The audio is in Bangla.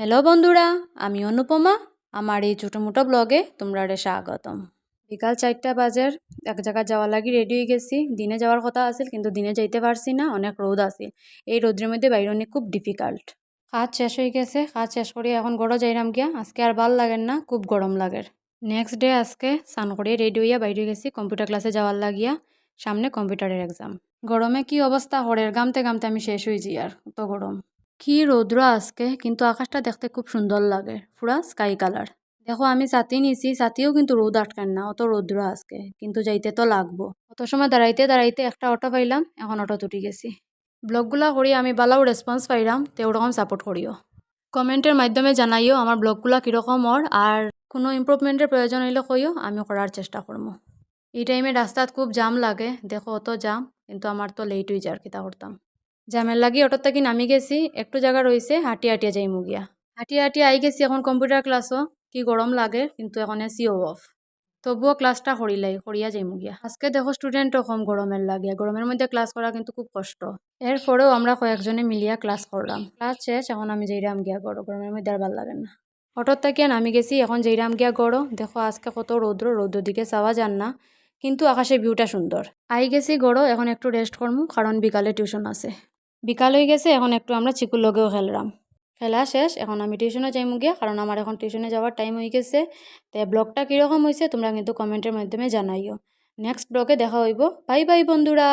হ্যালো বন্ধুরা, আমি অনুপমা। আমার এই ছোটো মোটো ব্লগে তোমরা রে স্বাগতম। বিকাল চারটা বাজার এক জায়গা যাওয়ার লাগি রেডি হয়ে গেছি। দিনে যাওয়ার কথা আছিল, কিন্তু দিনে যাইতে পারছি না, অনেক রোদ আছিল এই রোদ্রের মধ্যে বাইরে অনেক খুব ডিফিকাল্ট কাজ শেষ হয়ে গেছে, কাজ শেষ করে এখন গড়ো যাইরাম গিয়া। আজকে আর ভালো লাগেন না, খুব গরম লাগের নেক্সট ডে আজকে স্নান করে রেডি হইয়া বাইরে গেছি কম্পিউটার ক্লাসে যাওয়ার লাগিয়া। সামনে কম্পিউটারের এক্সাম গরমে কি অবস্থা, হরের গামতে গামতে আমি শেষ হয়ে যাই আর কত গরম। কি রৌদ্র আজকে? কিন্তু আকাশটা দেখতে খুব সুন্দর লাগে। পুরা স্কাই কালার দেখো, আমি ছাতি নিছি, ছাতিও কিন্তু রোদ আটকান না, অত রৌদ্র আজকে। কিন্তু যাইতে তো লাগবো। অত সময় দাঁড়াইতে দাঁড়াইতে একটা অটো পাইলাম, এখন অটো তুটি গেছি। ব্লগগুলা করি, আমি বালাও রেসপন্স পাইলাম, তে ওরকম সাপোর্ট করিও। কমেন্টের মাধ্যমে জানাইও আমার ব্লগগুলা কীরকম ওর, আর কোনো ইম্প্রুভমেন্টের প্রয়োজন হইলে কইও আমি করার চেষ্টা করব এই টাইমে রাস্তাত খুব জাম লাগে। দেখো, অত জাম কিন্তু আমার তো লেট হয়ে যায় আর কিতা করতাম। জামের লাগি অটোর থেকে নামি গেছি, একটু জায়গা রয়েছে হাঁটিয়া হাঁটিয়া যাই মুগিয়া হাঁটিয়া হাঁটিয়া আই গেছি এখন কম্পিউটার ক্লাসও কি গরম লাগে, কিন্তু এখন এসিও অফ তবুও ক্লাসটা করিলাই করিয়া যাই মুগিয়া আজকে দেখো স্টুডেন্টও কম গরমের লাগে গরমের মধ্যে ক্লাস করা কিন্তু খুব কষ্ট। এরপরেও আমরা কয়েকজনে মিলিয়া ক্লাস করলাম ক্লাস শেষ, এখন আমি যাইরাম গিয়া গড়ো গরমের মধ্যে আর ভালো লাগে না। অটোর থেকে নামি গেছি, এখন যাইরাম গিয়া গড়ো। দেখো আজকে কত রৌদ্র রৌদ্র দিকে চাওয়া যান না, কিন্তু আকাশের ভিউটা সুন্দর আই গেছি গড়ো, এখন একটু রেস্ট করমু কারণ বিকালে টিউশন আছে। বিকাল হয়ে গেছে, এখন একটু আমরা চিকুর লগেও খেললাম খেলা শেষ, এখন আমি টিউশনে যাইমু গিয়া কারণ আমার এখন টিউশনে যাওয়ার টাইম হয়ে গেছে। তো ব্লগটা কীরকম হয়েছে তোমরা কিন্তু কমেন্টের মাধ্যমে জানাইও। নেক্সট ব্লগে দেখা হইব। বাই বাই বন্ধুরা!